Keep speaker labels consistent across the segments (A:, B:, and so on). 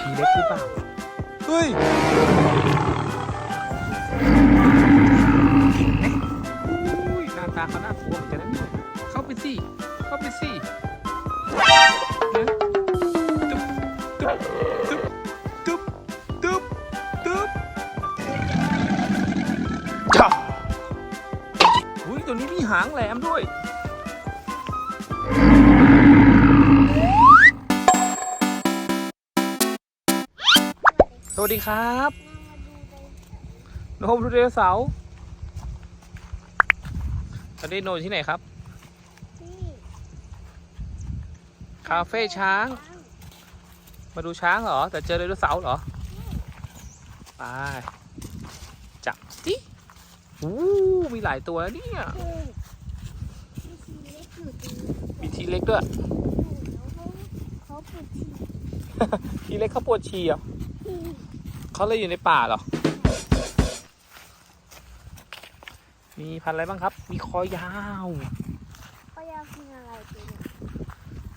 A: ทีเล็กหรือเปล่า เฮ้ยจริงไหมอุ้ยหน้าตาเขาน่ากลัวเหมือนกันนะเนี่ยเข้าไปสิ เข้าไปสินะตึ๊บตึ๊บตึ๊บตึ๊บตึ๊บตึ๊บจ้าอุ้ยตัวนี้มีหางแหลมด้วย วัสดีครับโนมดูไดโนเสาร์ตอนนี้โนอยู่ที่ไหนครับ คาเฟ่ช้าง มาดูช้างเหรอ แต่เจอไดโนเสาร์เหรอ ไป จับสิอู้มีหลายตัวแล้วเนี่ย มีทีเล็กด้วย
B: เขาปวดฉี่
A: ทีเล็กเขาปวดฉี่เหรอ เขาเลยอยู่ในป่าเหรอ มีพันธุ์อะไรบ้างครับ มีคอยาว
B: เขาอยากกินอะไรตัวเนี่ย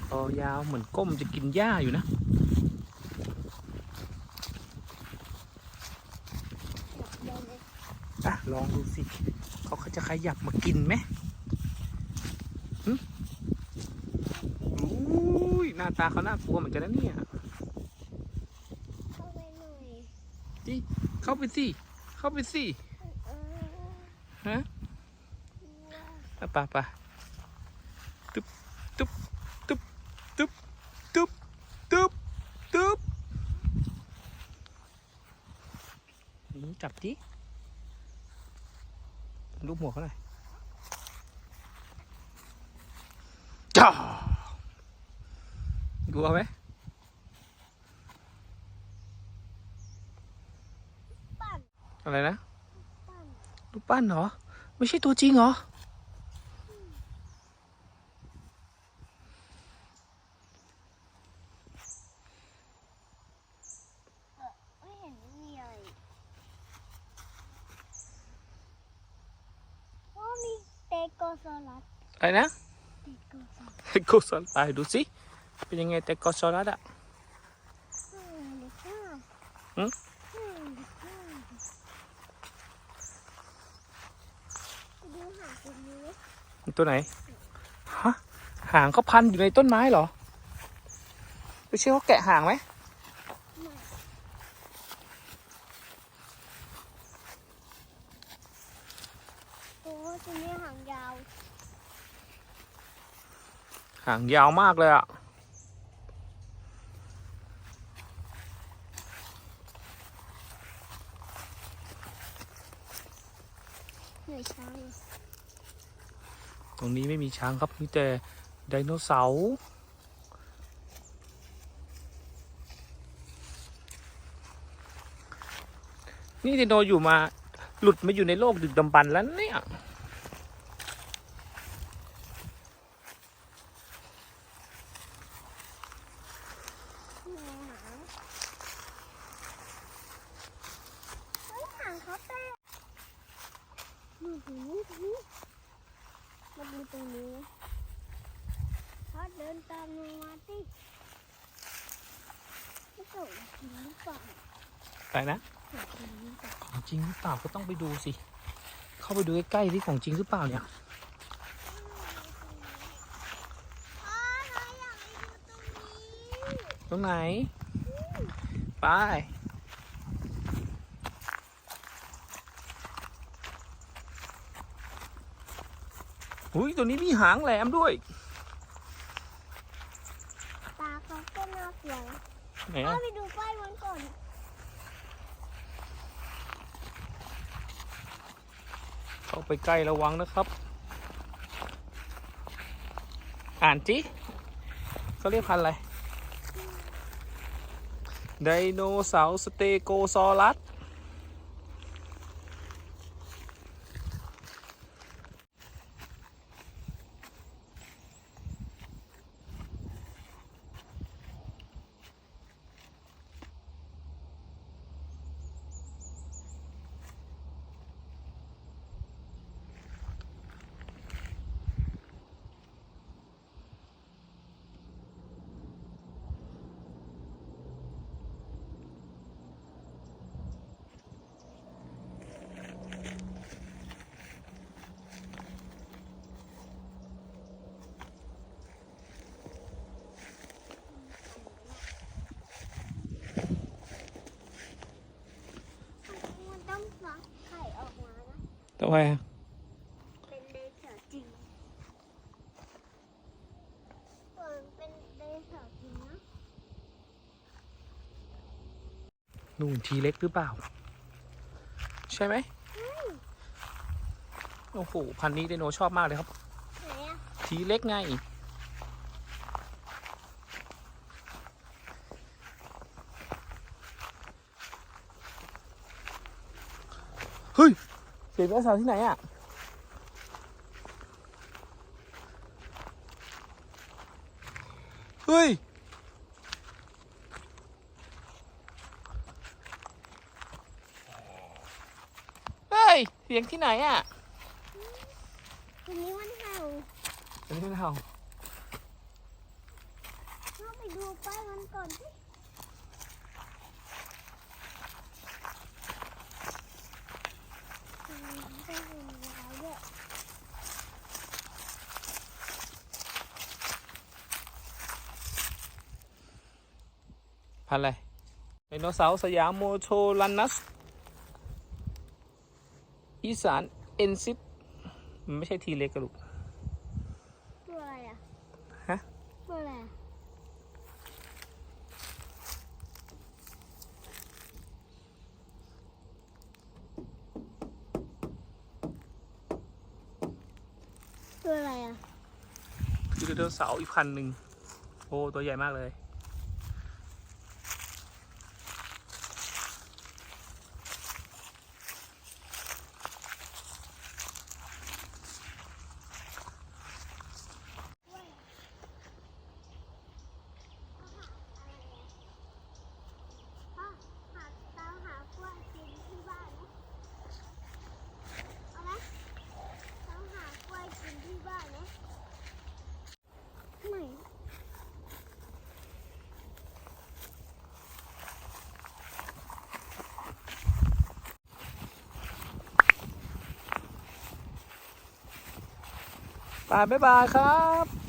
A: คอยาวเหมือนก้มจะกินหญ้าอยู่นะ
B: เดินเลย
A: อะลองดูสิ เขาจะขยับมากินไหมหึอุ้ยหน้าตาเขาน่ากลัวเหมือนกันนะเนี่ย
B: เข้าไปหน่อย
A: เข้าไปสิ เข้าไปสิ ฮะไปไปไปตึ๊บตึ๊บตึ๊บตึ๊บตึ๊บตึ๊บตึ๊บจับดิลูกหัวเขาหน่อยจ้า กลัวไหม
B: ปั่น
A: อะไรนะ
B: ปั่น
A: รูปปั้นเหรอ ไม่ใช่ตัวจริงเหรอ
B: ไม่เห็นมีอะไรโอ้มีเตโกโซลัส
A: อะไรนะ
B: เตโกโซลัส
A: เทโกซอลไปดูสิ เป็นยังไงเทโกซอลัสอะ
B: อืมเด็กข้าว
A: หึ
B: อืมเด็กข้าวดูหางตัวนี้
A: มัน ตัวไหนฮะหางเขาพันอยู่ในต้นไม้เหรอไม่ใช่เขาแกะหางไหม
B: ไม่โอ้ตัวนี้หางยาว
A: หางยาวมากเลยอะ
B: เหนื่อยช้าง
A: ต รงนี้ไม่มีช้างครับมีแต่ไดโนเสาร์นี่ไดโนอยู่มาหลุดมาอยู่ในโลกดึกดำบรรพ์แล้วเนี่ย
B: เหนื่อยหางเฮ้ยหางเขาแตกนี่ตรงนี้ตรงนี้มา ดูตรงนี้เขาเดินตามลงมาติไม่ตกจริงหรือเปล่า
A: อะไรนะ
B: ตกจริงหรือเปล่า
A: ของจริงหรือเปล่าก็ต้องไปดูสิ เข้าไปดูใกล้ๆที่ของจริงหรือเปล่าเนี่ย
B: อ๋อเราอยากไปดูตรงนี้
A: ตรงไหน ไป อุ้ยตัวนี้มีหางแหลมด้วย
B: ตาเขาก็น่ากลัวนะ
A: ไหน
B: พ่อ
A: อะ
B: ไปดูป้ายมันก่อน
A: เข้าไปใกล้ระวังนะครับ อ่านจิเขาเรียกพันธุ์อะไรไดโนเสาร์สเตโกซอรัส ไว้อะ
B: เป็นไดโนเสาร์จริงเออเป็นไดโนเสาร์จริงนะ
A: นู่นทีเล็กหรือเปล่า ใช่ไหมโอ้โหพันธุ์นี้ไดโนชอบมากเลยครับ
B: ไหนอะ
A: ทีเล็กไง เฮ้ย เสียงไดโนเสาร์ที่ไหนอะเฮ้ยเฮ้ยเสียงที่ไหนอะ
B: วันนี้วันเห่า
A: อันนี้เป็นเห่า
B: เข้าไปดูป้ายมันก่อนสิอืมได้ยินแล้วด้วย
A: พันธุ์อะไรไดโนเสาร์สยามโมโทลันนัส อีสานเอ็นซิปมันไม่ใช่ทีเล็กกระลูก
B: ตัวอะไรอะ
A: ฮะ
B: ตัวอะไร ตัวอะไรอะ
A: คือไดโนเสาร์อีกพันหนึ่งโอ้ตัวใหญ่มากเลย
B: พ่อหาตามหากล้วยกินที่บ้านนะเอาไหมตามหากล้วยกินที่บ้านนะไม่
A: บายบายบายครับ